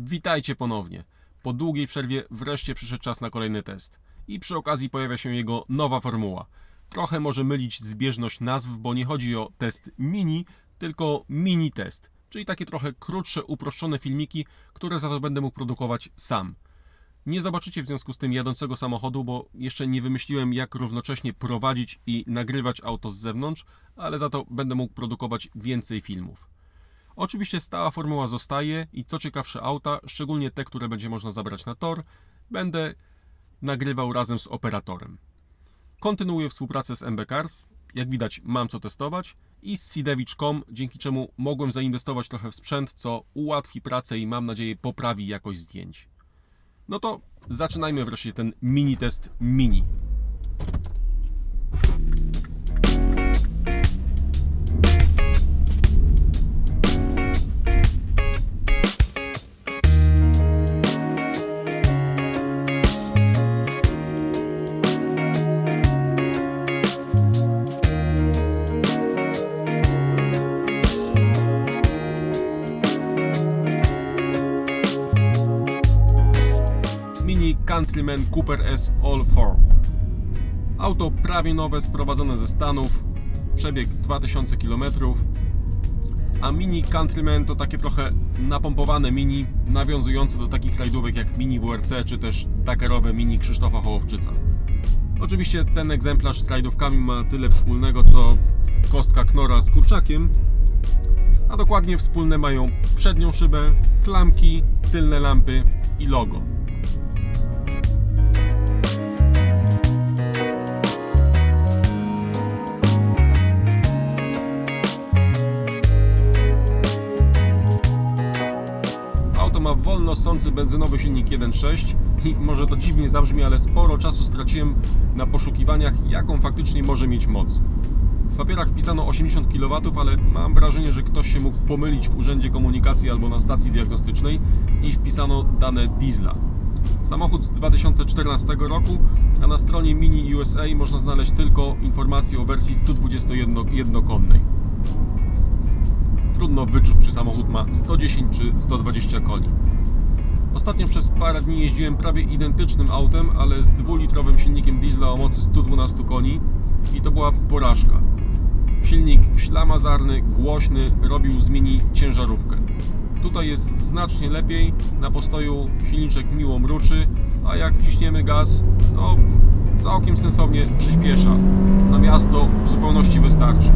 Witajcie ponownie. Po długiej przerwie wreszcie przyszedł czas na kolejny test. I przy okazji pojawia się jego nowa formuła. Trochę może mylić zbieżność nazw, bo nie chodzi o test mini, tylko mini test. Czyli takie trochę krótsze, uproszczone filmiki, które za to będę mógł produkować sam. Nie zobaczycie w związku z tym jadącego samochodu, bo jeszcze nie wymyśliłem, jak równocześnie prowadzić i nagrywać auto z zewnątrz, ale za to będę mógł produkować więcej filmów. Oczywiście stała formuła zostaje i co ciekawsze auta, szczególnie te, które będzie można zabrać na tor, będę nagrywał razem z operatorem. Kontynuuję współpracę z MB Cars, jak widać mam co testować i z Sidewicz.com, dzięki czemu mogłem zainwestować trochę w sprzęt, co ułatwi pracę i mam nadzieję poprawi jakość zdjęć. No to zaczynajmy wreszcie ten mini test mini. Countryman Cooper S All 4. Auto prawie nowe, sprowadzone ze Stanów, przebieg 2000 km. A Mini Countryman to takie trochę napompowane mini, nawiązujące do takich rajdówek jak Mini WRC czy też Dakarowe Mini Krzysztofa Hołowczyca. Oczywiście ten egzemplarz z rajdówkami ma tyle wspólnego co kostka Knora z kurczakiem, a dokładnie wspólne mają przednią szybę, klamki, tylne lampy i logo. Ssący benzynowy silnik 1.6 i może to dziwnie zabrzmi, ale sporo czasu straciłem na poszukiwaniach, jaką faktycznie może mieć moc. W papierach wpisano 80 kW, ale mam wrażenie, że ktoś się mógł pomylić w urzędzie komunikacji albo na stacji diagnostycznej i wpisano dane diesla. Samochód z 2014 roku, a na stronie Mini USA można znaleźć tylko informacje o wersji 121-konnej. Trudno wyczuć, czy samochód ma 110 czy 120 koni. Ostatnio przez parę dni jeździłem prawie identycznym autem, ale z dwulitrowym silnikiem diesla o mocy 112 koni i to była porażka. Silnik ślamazarny, głośny, robił z mini ciężarówkę. Tutaj jest znacznie lepiej, na postoju silniczek miło mruczy, a jak wciśniemy gaz, to całkiem sensownie przyspiesza. Na miasto w zupełności wystarczy.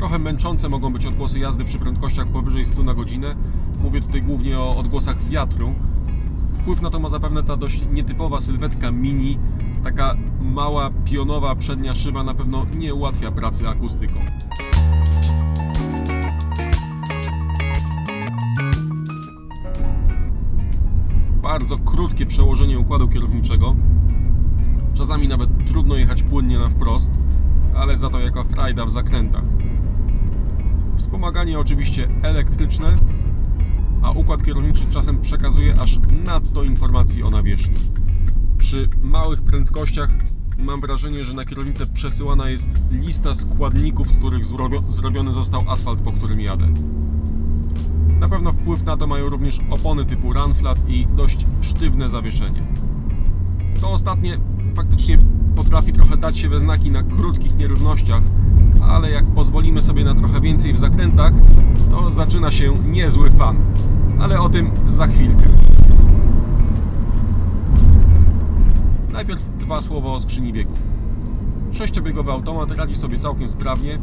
Trochę męczące mogą być odgłosy jazdy przy prędkościach powyżej 100 na godzinę. Mówię tutaj głównie o odgłosach wiatru. Wpływ na to ma zapewne ta dość nietypowa sylwetka mini. Taka mała, pionowa przednia szyba na pewno nie ułatwia pracy akustyką. Bardzo krótkie przełożenie układu kierowniczego. Czasami nawet trudno jechać płynnie na wprost, ale za to jaka frajda w zakrętach. Wspomaganie oczywiście elektryczne, a układ kierowniczy czasem przekazuje aż nadto informacji o nawierzchni. Przy małych prędkościach mam wrażenie, że na kierownicę przesyłana jest lista składników, z których zrobio- zrobiony został asfalt, po którym jadę. Na pewno wpływ na to mają również opony typu run flat i dość sztywne zawieszenie. To ostatnie faktycznie potrafi trochę dać się we znaki na krótkich nierównościach, ale jak pozwolimy sobie na trochę więcej w zakrętach, to zaczyna się niezły fan. Ale o tym za chwilkę. Najpierw dwa słowa o skrzyni biegów. Sześciobiegowy automat radzi sobie całkiem sprawnie,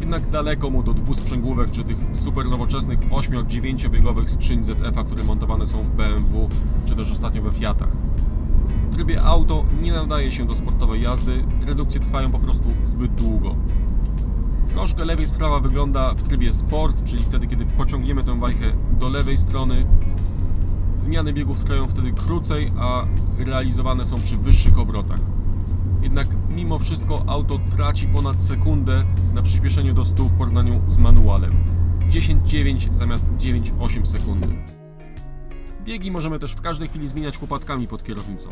jednak daleko mu do dwusprzęgłówek czy tych super nowoczesnych 8-9 biegowych skrzyń ZF-a, które montowane są w BMW czy też ostatnio we Fiatach. W trybie auto nie nadaje się do sportowej jazdy, redukcje trwają po prostu zbyt długo. Troszkę lewej sprawa wygląda w trybie sport, czyli wtedy, kiedy pociągniemy tę wajchę do lewej strony. Zmiany biegów trwają wtedy krócej, a realizowane są przy wyższych obrotach. Jednak mimo wszystko auto traci ponad sekundę na przyspieszeniu do 100 w porównaniu z manualem. 10,9 zamiast 9,8 sekundy. Biegi możemy też w każdej chwili zmieniać łopatkami pod kierownicą.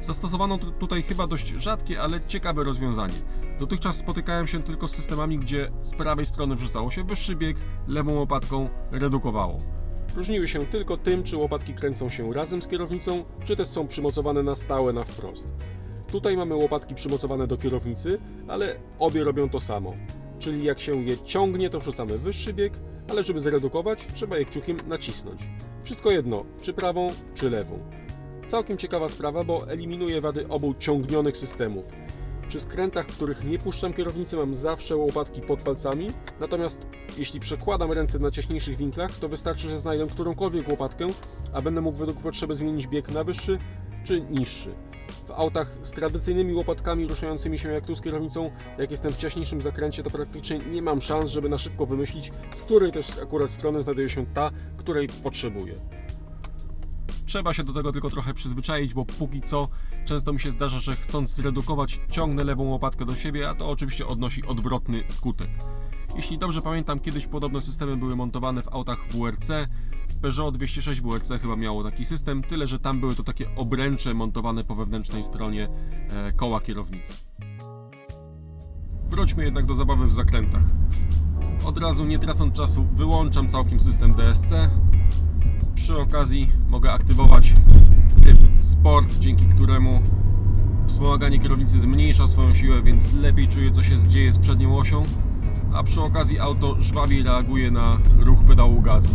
Zastosowano tu- tutaj chyba dość rzadkie, ale ciekawe rozwiązanie. Dotychczas spotykałem się tylko z systemami, gdzie z prawej strony wrzucało się wyższy bieg, lewą łopatką redukowało. Różniły się tylko tym, czy łopatki kręcą się razem z kierownicą, czy też są przymocowane na stałe na wprost. Tutaj mamy łopatki przymocowane do kierownicy, ale obie robią to samo. Czyli jak się je ciągnie, to wrzucamy wyższy bieg, ale żeby zredukować, trzeba je kciukiem nacisnąć. Wszystko jedno, czy prawą, czy lewą. Całkiem ciekawa sprawa, bo eliminuje wady obu ciągnionych systemów. Przy skrętach, w których nie puszczam kierownicy, mam zawsze łopatki pod palcami, natomiast jeśli przekładam ręce na ciaśniejszych winklach, to wystarczy, że znajdę którąkolwiek łopatkę, a będę mógł według potrzeby zmienić bieg na wyższy czy niższy. W autach z tradycyjnymi łopatkami ruszającymi się jak tu z kierownicą, jak jestem w ciaśniejszym zakręcie, to praktycznie nie mam szans, żeby na szybko wymyślić, z której też akurat strony znajduje się ta, której potrzebuję. Trzeba się do tego tylko trochę przyzwyczaić, bo póki co często mi się zdarza, że chcąc zredukować, ciągnę lewą łopatkę do siebie, a to oczywiście odnosi odwrotny skutek. Jeśli dobrze pamiętam, kiedyś podobne systemy były montowane w autach WRC. Peugeot 206 WRC chyba miało taki system, tyle że tam były to takie obręcze montowane po wewnętrznej stronie e, koła kierownicy. Wróćmy jednak do zabawy w zakrętach. Od razu, nie tracąc czasu, wyłączam całkiem system DSC. Przy okazji mogę aktywować tryb Sport, dzięki któremu wspomaganie kierownicy zmniejsza swoją siłę, więc lepiej czuję, co się dzieje z przednią osią, a przy okazji auto żwawiej reaguje na ruch pedału gazu.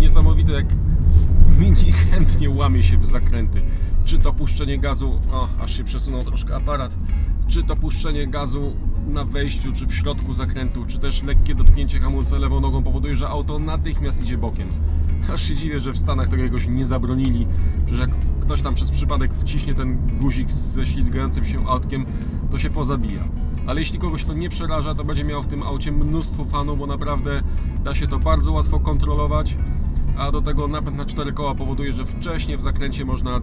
Niesamowite, jak Mini chętnie łamie się w zakręty. Czy to puszczenie gazu, o, aż się przesunął troszkę aparat, czy to puszczenie gazu na wejściu, czy w środku zakrętu, czy też lekkie dotknięcie hamulca lewą nogą powoduje, że auto natychmiast idzie bokiem. Aż się dziwię, że w Stanach się nie zabronili. Przecież jak ktoś tam przez przypadek wciśnie ten guzik ze ślizgającym się autkiem, to się pozabija. Ale jeśli kogoś to nie przeraża, to będzie miał w tym aucie mnóstwo fanów, bo naprawdę da się to bardzo łatwo kontrolować. A do tego napęd na cztery koła powoduje, że wcześniej w zakręcie można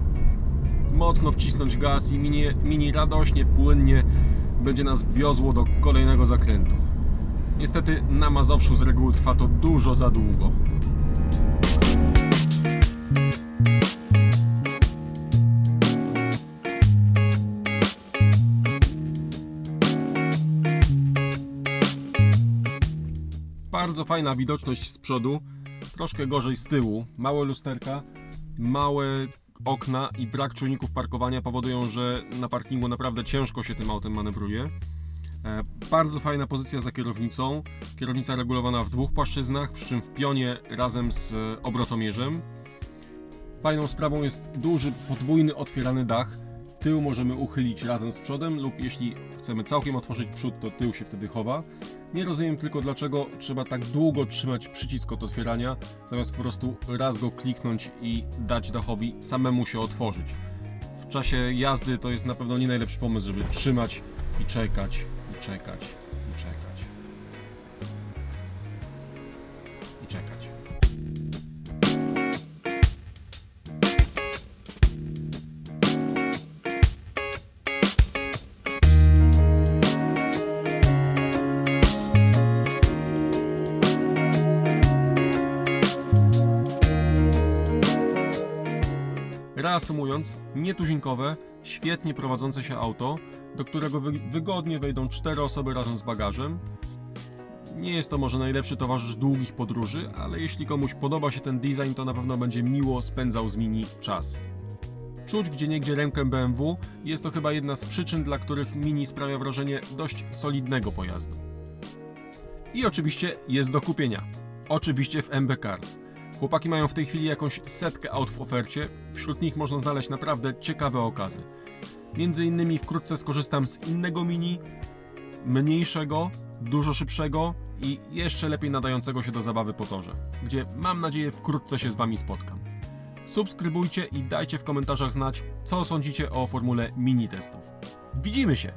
mocno wcisnąć gaz i mini, mini radośnie, płynnie będzie nas wiozło do kolejnego zakrętu. Niestety na Mazowszu z reguły trwa to dużo za długo. Bardzo fajna widoczność z przodu, troszkę gorzej z tyłu. Małe lusterka, małe okna i brak czujników parkowania powodują, że na parkingu naprawdę ciężko się tym autem manewruje. E, Bardzo fajna pozycja za kierownicą. Kierownica regulowana w dwóch płaszczyznach, przy czym w pionie razem z e, obrotomierzem. Fajną sprawą jest duży, podwójny, otwierany dach. Tył możemy uchylić razem z przodem, lub jeśli chcemy całkiem otworzyć przód, to tył się wtedy chowa. Nie rozumiem tylko, dlaczego trzeba tak długo trzymać przycisk od otwierania, zamiast po prostu raz go kliknąć i dać dachowi samemu się otworzyć. W czasie jazdy to jest na pewno nie najlepszy pomysł, żeby trzymać i czekać, i czekać, i czekać. Reasumując, nietuzinkowe, świetnie prowadzące się auto, do którego wy wygodnie wejdą cztery osoby razem z bagażem. Nie jest to może najlepszy towarzysz długich podróży, ale jeśli komuś podoba się ten design, to na pewno będzie miło spędzał z Mini czas. Czuć gdzieniegdzie rękę BMW jest to chyba jedna z przyczyn, dla których Mini sprawia wrażenie dość solidnego pojazdu. I oczywiście jest do kupienia. Oczywiście w MB Cars. Chłopaki mają w tej chwili jakąś setkę aut w ofercie, wśród nich można znaleźć naprawdę ciekawe okazy. Między innymi wkrótce skorzystam z innego Mini, mniejszego, dużo szybszego i jeszcze lepiej nadającego się do zabawy po torze, gdzie mam nadzieję wkrótce się z Wami spotkam. Subskrybujcie i dajcie w komentarzach znać, co sądzicie o formule mini testów. Widzimy się!